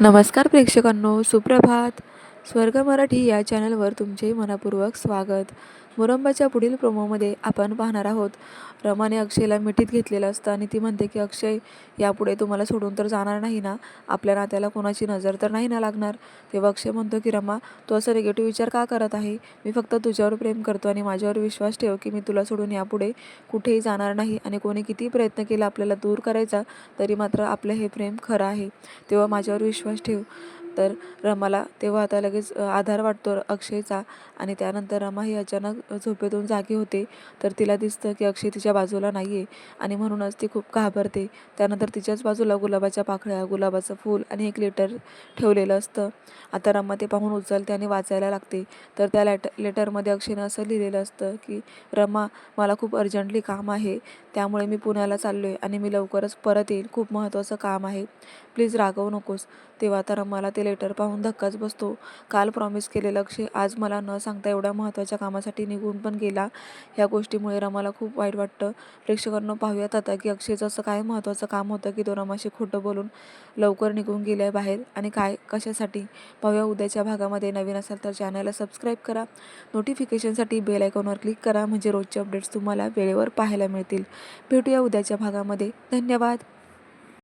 नमस्कार प्रेक्षकांनो सुप्रभात. स्वर्ग मराठी या चॅनलवर तुमचे मनपूर्वक स्वागत. मुरंबाच्या पुढील प्रोमोमध्ये आपण पाहणार आहोत. रमाने अक्षयला मिठीत घेतलेलं असतं आणि ती म्हणते की अक्षय यापुढे तुम्हाला सोडून तर जाणार नाही ना? आपल्या नात्याला कोणाची नजर तर नाही ना लागणार? तेव्हा अक्षय म्हणतो की रमा तू असं निगेटिव्ह विचार का करत आहे? मी फक्त तुझ्यावर प्रेम करतो आणि माझ्यावर विश्वास ठेव की मी तुला सोडून यापुढे कुठेही जाणार नाही आणि कोणी किती प्रयत्न केला आपल्याला दूर करायचा तरी मात्र आपलं हे प्रेम खरं आहे. तेव्हा माझ्यावर विश्वास ठेव. तर रमाला तेव्हा आता लगेच आधार वाटतो अक्षयचा आणि त्यानंतर रमा ही अचानक झोपेतून जागी होते. तर तिला दिसतं की अक्षय तिच्या बाजूला नाही आहे आणि म्हणूनच ती खूप घाबरते. त्यानंतर तिच्याच बाजूला गुलाबाच्या पाकळ्या गुलाबाचं फूल आणि एक लेटर ठेवलेलं असतं. आता रमा ते पाहून उचलते आणि वाचायला लागते. तर त्या लेट लेटरमध्ये अक्षयनं असं लिहिलेलं असतं की रमा मला खूप अर्जंटली काम आहे. त्यामुळे मी पुण्याला चाललो आहे आणि मी लवकरच परत येईल खूप महत्त्वाचं काम आहे. प्लीज रागवू नकोस. तेव्हा तर मला ते लेटर पाहून धक्काच बसतो. काल प्रॉमिस केलेलं लक्ष आज मला न सांगता एवढ्या महत्त्वाच्या कामासाठी निघून पण गेला. ह्या गोष्टीमुळे रमाला खूप वाईट वाटतं. प्रेक्षकांना पाहूयात आता की अक्षयचं असं काय महत्त्वाचं काम होतं की तो रमाशी खोटं बोलून लवकर निघून गेलाय आहे बाहेर. आणि काय कशासाठी? पाहूया उद्याच्या भागामध्ये. नवीन असाल तर चॅनलला सबस्क्राईब करा. नोटिफिकेशनसाठी बेल आयकॉनवर क्लिक करा. म्हणजे रोजचे अपडेट्स तुम्हाला वेळेवर पाहायला मिळतील. भेटूया उद्याच्या भागामध्ये. धन्यवाद!